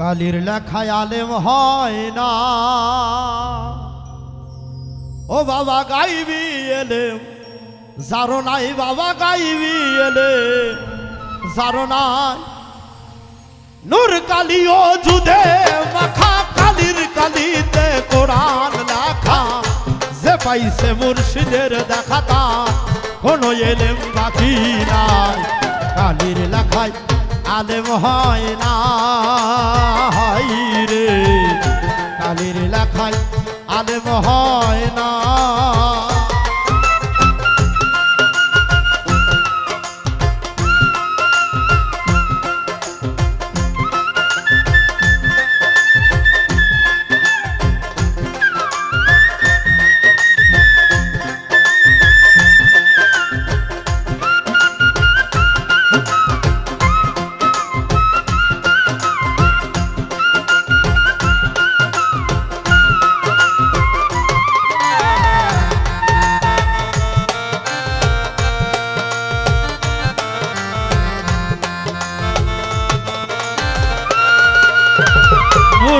কালির লেখায় আলেম হয় না। ও বাবা গাইবি এলেম, যারো নাই বাবা গাইবি এলে যারো নাই নূর ও যুদে মাখা, কালির কালিতে কোরআন লেখা। যে পাইছে মুর্শিদের দেখাতা কোনো এলেম বাকি নাই। কালির লেখায় আলেম হয় না রে। কালির লেখায় আলেম হয় না।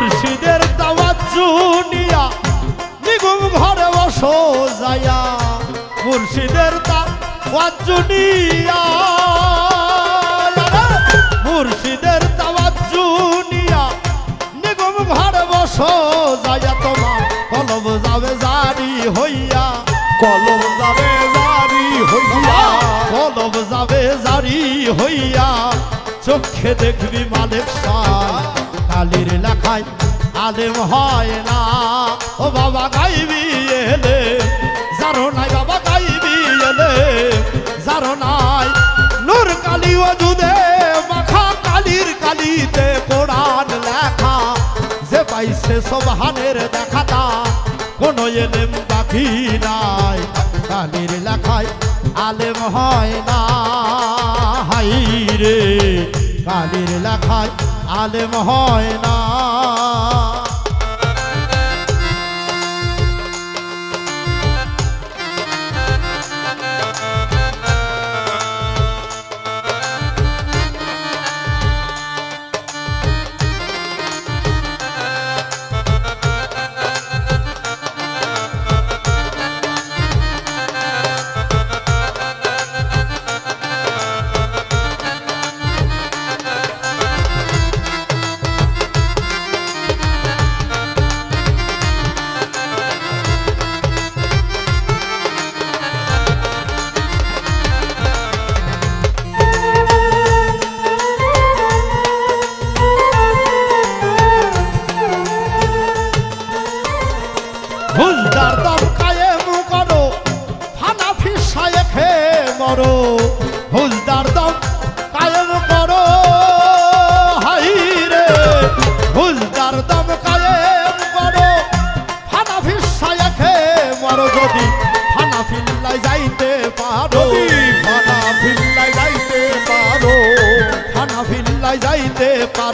মুর্শিদের দাওয়াত জুনিয়া, নিগুম ঘরে বসো যায়া মুর্শিদের দাওয়াত জুনিয়া মুর্শিদের দাওয়াত জুনিয়া, নিগুম ঘরে বসো যায়া তোমার কলব যাবে জারি হইয়া। কলম যাবে জারি হইয়া, কলব যাবে জারি হইয়া। চোখে দেখবি মালিক শাহ কালির লেখায় আলেম হয় না। ও বাবা গাইবি এলে যারো নাই বাবা গাইবি এলে যারো নাই। নূর কালি দুদে মাখা কালির কালিতে কোরআন লেখা। যে পাইছে সোবহানের দেখাতা, কোনো এলেম বাকি নাই। কালির লেখায় আলেম হয় না। হাই রে, কালির লেখায় আলেম হয় না।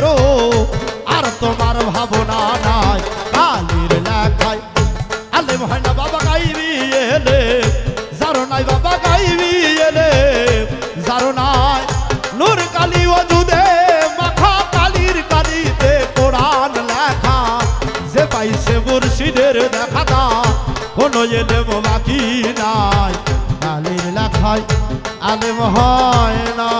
পারো আর তোমার ভাবনা নাই, কালির লেখায়। আলেম হয় না বাবা গাইবি এলে, যারো নাই বাবা গাইবি এলে, যারো নাই নূর কালি দুদে মাখা কালির কালিতে কোরআন লেখা। যে পাইছে মুর্শিদের দেখাতা, কোনো এলেম বাকি নাই। কালির লেখায় আলেম হয় না।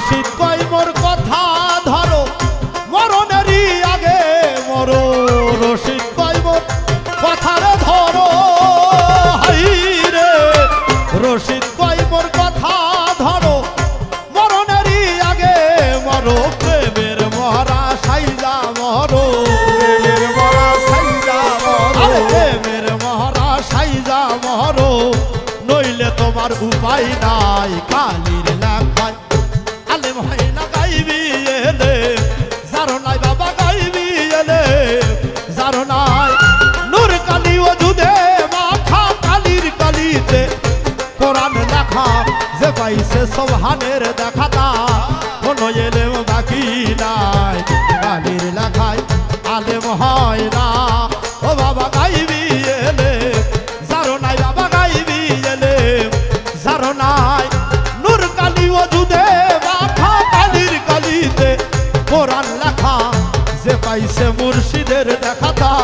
মুর্শিদ কয় মোর কথা ধরো মরণেরই আগে মরো। রশিদ কয় মোর কথা রে ধরো হাই রে। রশিদ কয় মোর কথা ধরো মরণেরই আগে মরো। প্রেমের মহারা সাইজা মরো। প্রেমের মহারা সাইজা মরো। প্রেমের মহারা সাইজা মরো। নইলে তোমার উপায় না কোরআন লেখা, যে পাইছে সোহানের দেখাতা, কোনো এলেম বাকি নাই। কালির লেখায় আলেম হয় না। ও বাবা গাইবি এলে যারো নাই বাবা গাইবি এলে যারো নাই নূর কালি ও জুদে মাখা কালির কালিতে কোরআন লেখা, যে পাইছে মুর্শিদের দেখাতা কোনো